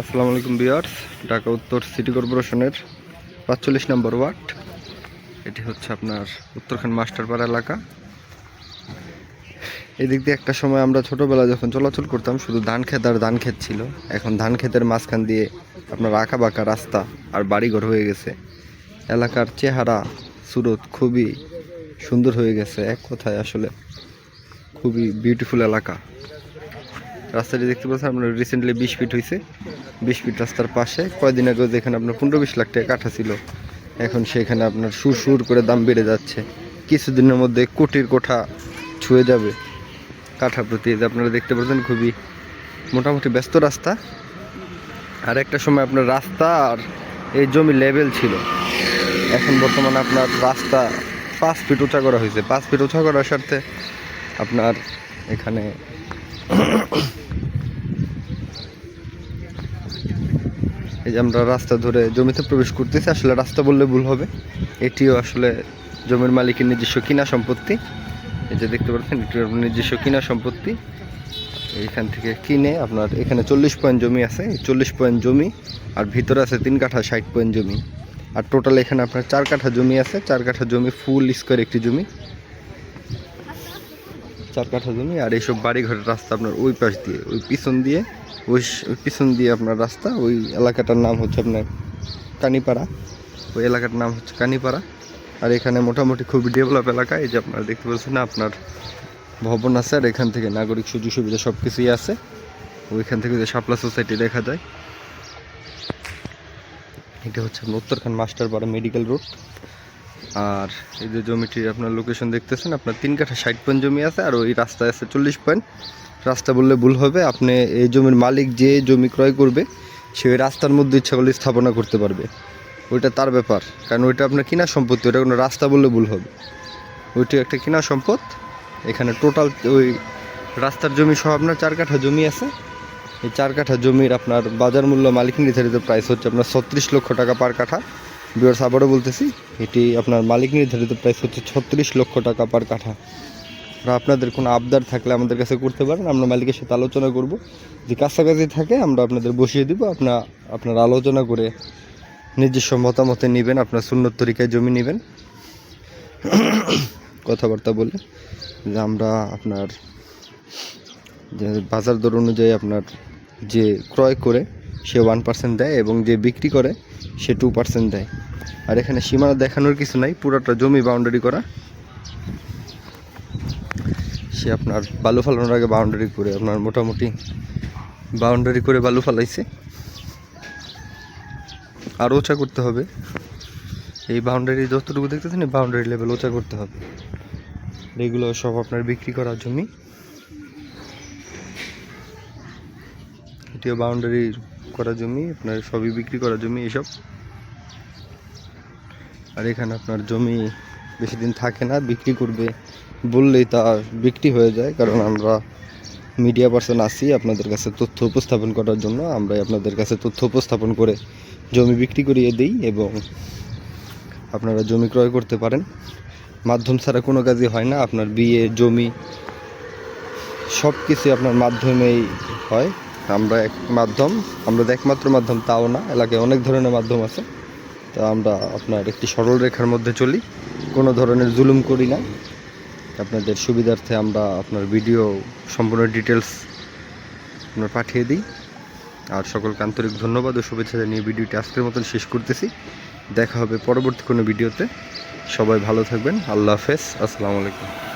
আসসালামু আলাইকুম বিয়ার্স ঢাকা উত্তর সিটি কর্পোরেশনের পাঁচচল্লিশ নম্বর ওয়ার্ড। এটি হচ্ছে আপনার উত্তরখান মাস্টারপাড়া এলাকা। এদিক দিয়ে একটা সময় আমরা ছোটবেলা যখন চলাচল করতাম, শুধু ধান ক্ষেত আর ধান ক্ষেত ছিল। এখন ধান ক্ষেতের মাঝখান দিয়ে আপনার আঁকা বাঁকা রাস্তা আর বাড়িঘর হয়ে গেছে। এলাকার চেহারা, সুরত খুবই সুন্দর হয়ে গেছে। এক কথায় আসলে খুবই বিউটিফুল এলাকা। রাস্তাটি দেখতে পাচ্ছেন আপনার রিসেন্টলি বিশ ফিট হয়েছে বিশ ফিট রাস্তার পাশে। কয়দিন আগে যেখানে আপনার পনেরো বিশ লাখ টাকা কাঠা ছিল, এখন সেখানে আপনার সুর সুর করে দাম বেড়ে যাচ্ছে। কিছুদিনের মধ্যে কোটির কোঠা ছুঁয়ে যাবে কাঠা প্রতি। আপনারা দেখতে পাচ্ছেন, খুবই মোটামুটি ব্যস্ত রাস্তা। আর একটা সময় আপনার রাস্তা আর এই জমি লেভেল ছিল। এখন বর্তমানে আপনার রাস্তা পাঁচ ফিট উঁচা করা হয়েছে। পাঁচ ফিট উঁচা করার স্বার্থে আপনার এখানে এই যে আমরা রাস্তা ধরে জমিতে প্রবেশ করতেছি, আসলে রাস্তা বললে ভুল হবে। এটিও আসলে জমির মালিকের নিজস্ব কিনা সম্পত্তি। এই যে দেখতে পাচ্ছেন এটি নিজস্ব কিনা সম্পত্তি। এইখান থেকে কিনে আপনার এখানে চল্লিশ পয়েন্ট জমি আছে। চল্লিশ পয়েন্ট জমি, আর ভিতরে আছে তিন কাঠা, ষাট পয়েন্ট জমি। আর টোটাল এখানে আপনার চার কাঠা জমি আছে। চার কাঠা জমি ফুল স্কোয়ার একটি জমি। চার কাঠা জমি আর এইসব বাড়ি ঘরের রাস্তা আপনার ওই পাশ দিয়ে, ওই পিছন দিয়ে, ওই পিছন দিয়ে আপনার রাস্তা, ওই এলাকাটার নাম হচ্ছে আপনার কানিপাড়া। ওই এলাকার নাম হচ্ছে কানিপাড়া। আর এখানে মোটামুটি খুবই ডেভেলপ এলাকা, এই যে আপনারা দেখতে পাচ্ছেন না আপনার ভবন আছে আর এখান থেকে নাগরিক সুযোগ সুবিধা সব কিছুই আছে। ওইখান থেকে যে শাপলা সোসাইটি দেখা যায়। এটা হচ্ছে আপনার উত্তরখান মাস্টারপাড়া মেডিকেল রোড আর এই যে জমিটির আপনার লোকেশন দেখতেছেন, আপনার তিন কাঠা ষাট পয়েন্ট জমি আছে, আর ওই রাস্তায় আছে চল্লিশ পয়েন্ট। রাস্তা বললে ভুল হবে, আপনি এই জমির মালিক যে জমি ক্রয় করবে, সে ওই রাস্তার মধ্যে ইচ্ছা করলে স্থাপনা করতে পারবে। ওইটা তার ব্যাপার, কারণ ওইটা আপনার কিনা সম্পত্তি ওটা কোনো রাস্তা বললে ভুল হবে। ওইটা একটা কিনা সম্পদ, এখানে টোটাল ওই রাস্তার জমি সহ আপনার চার কাঠা জমি আছে। এই চার কাঠা জমির আপনার বাজার মূল্য মালিক নির্ধারিত প্রাইস হচ্ছে আপনার ছত্রিশ লক্ষ টাকা পার কাঠা। বিয়ার্স আবারও বলতেছি, এটি আপনার মালিক নির্ধারিত প্রাইস হচ্ছে ছত্রিশ লক্ষ টাকা পার কাঠা। আর আপনাদের কোনো আবদার থাকলে আমাদের কাছে করতে পারেন, আমরা মালিকের সাথে আলোচনা করব। যে কাছাকাছি থাকে, আমরা আপনাদের বসিয়ে দিব আপনার আপনার আলোচনা করে নিজস্ব মতামতে নেবেন, আপনার সুন্নত তরিকায় জমি নেবেন। কথাবার্তা বলে যে আমরা আপনার, যে বাজার দর অনুযায়ী আপনার যে ক্রয় করে, সে ওয়ান পার্সেন্ট দেয় এবং যে বিক্রি করে সে টু পার্সেন্ট দেয়। আর এখানে সীমানা দেখানোর কিছু নাই, পুরোটা জমি বাউন্ডারি করা। সে আপনার বালু ফালানোর আগে বাউন্ডারি করে, আপনার মোটামুটি বাউন্ডারি করে বালু ফালাইছে। আর ওচা করতে হবে। এই বাউন্ডারি যতটুকু দেখতেছেন, এই বাউন্ডারি লেভেল ওচা করতে হবে। এগুলো সব আপনার বিক্রি করার জমি। এটিও বাউন্ডারি করা জমি, আপনার সবই বিক্রি করা জমি, এসব। আর এখানে আপনার জমি বেশি দিন থাকে না, বিক্রি করবে বললেই তা বিক্রি হয়ে যায়, কারণ আমরা মিডিয়া পার্সন আসি আপনাদের কাছে তথ্য উপস্থাপন করার জন্য আমরা আপনাদের কাছে তথ্য উপস্থাপন করে জমি বিক্রি করিয়ে দিই এবং আপনারা জমি ক্রয় করতে পারেন। মাধ্যম ছাড়া কোনো কাজই হয় না, আপনার বিয়ে, জমি সব কিছু আপনার মাধ্যমেই হয়। আমরা এক মাধ্যম, আমরা একমাত্র মাধ্যম, তাও না, এলাকায় অনেক ধরনের মাধ্যম আছে। তো আমরা আপনার একটি সরল রেখার মধ্যে চলি, কোনো ধরনের জুলুম করি না। আপনাদের সুবিধার্থে আমরা আপনার ভিডিও সম্পূর্ণ ডিটেলস আপনার পাঠিয়ে দিই। আর সকলকে আন্তরিক ধন্যবাদ ও শুভেচ্ছা জানিয়ে ভিডিওটি আজকের মতন শেষ করতেছি। দেখা হবে পরবর্তী কোনো ভিডিওতে। সবাই ভালো থাকবেন। আল্লাহ হাফেজ। আসসালামু আলাইকুম।